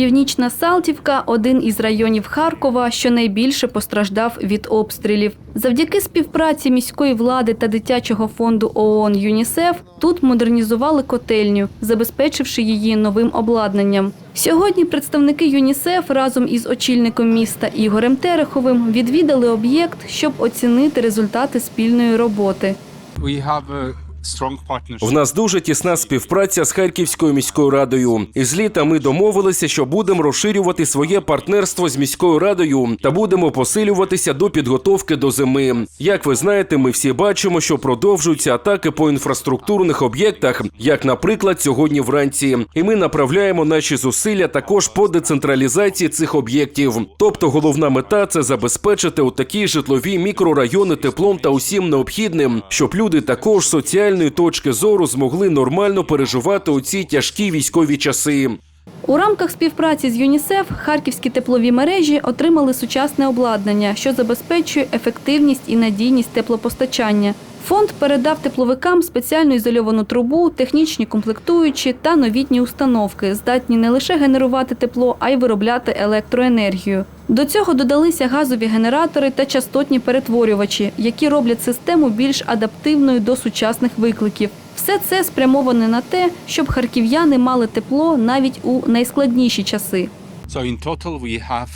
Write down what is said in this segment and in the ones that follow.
Північна Салтівка один із районів Харкова, що найбільше постраждав від обстрілів. Завдяки співпраці міської влади та дитячого фонду ООН ЮНІСЕФ тут модернізували котельню, забезпечивши її новим обладнанням. Сьогодні представники ЮНІСЕФ разом із очільником міста Ігорем Тереховим відвідали об'єкт, щоб оцінити результати спільної роботи. В нас дуже тісна співпраця з Харківською міською радою. Із літа ми домовилися, що будемо розширювати своє партнерство з міською радою та будемо посилюватися до підготовки до зими. Як ви знаєте, ми всі бачимо, що продовжуються атаки по інфраструктурних об'єктах, як, наприклад, сьогодні вранці. І ми направляємо наші зусилля також по децентралізації цих об'єктів. Тобто, головна мета це забезпечити у такі житлові мікрорайони теплом та усім необхідним, щоб люди також з соціальної точки зору змогли нормально переживати у ці тяжкі військові часи. У рамках співпраці з ЮНІСЕФ харківські теплові мережі отримали сучасне обладнання, що забезпечує ефективність і надійність теплопостачання. Фонд передав тепловикам спеціальну ізольовану трубу, технічні комплектуючі та новітні установки, здатні не лише генерувати тепло, а й виробляти електроенергію. До цього додалися газові генератори та частотні перетворювачі, які роблять систему більш адаптивною до сучасних викликів. Все це спрямоване на те, щоб харків'яни мали тепло навіть у найскладніші часи.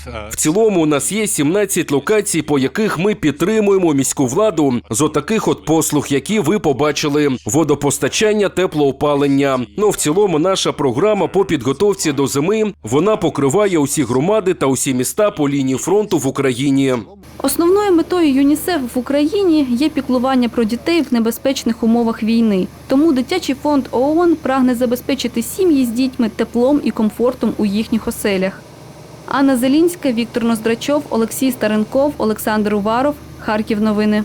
Uh, В цілому у нас є 17 локацій, по яких ми підтримуємо міську владу з отаких от послуг, які ви побачили: водопостачання, теплоопалення. Ну в цілому, наша програма по підготовці до зими вона покриває усі громади та усі міста по лінії фронту в Україні. Основною метою ЮНІСЕФ в Україні є піклування про дітей в небезпечних умовах війни. Тому дитячий фонд ООН прагне забезпечити сім'ї з дітьми теплом і комфортом у їхніх оселях. Анна Зелінська, Віктор Ноздрачов, Олексій Старенков, Олександр Уваров. Харків новини.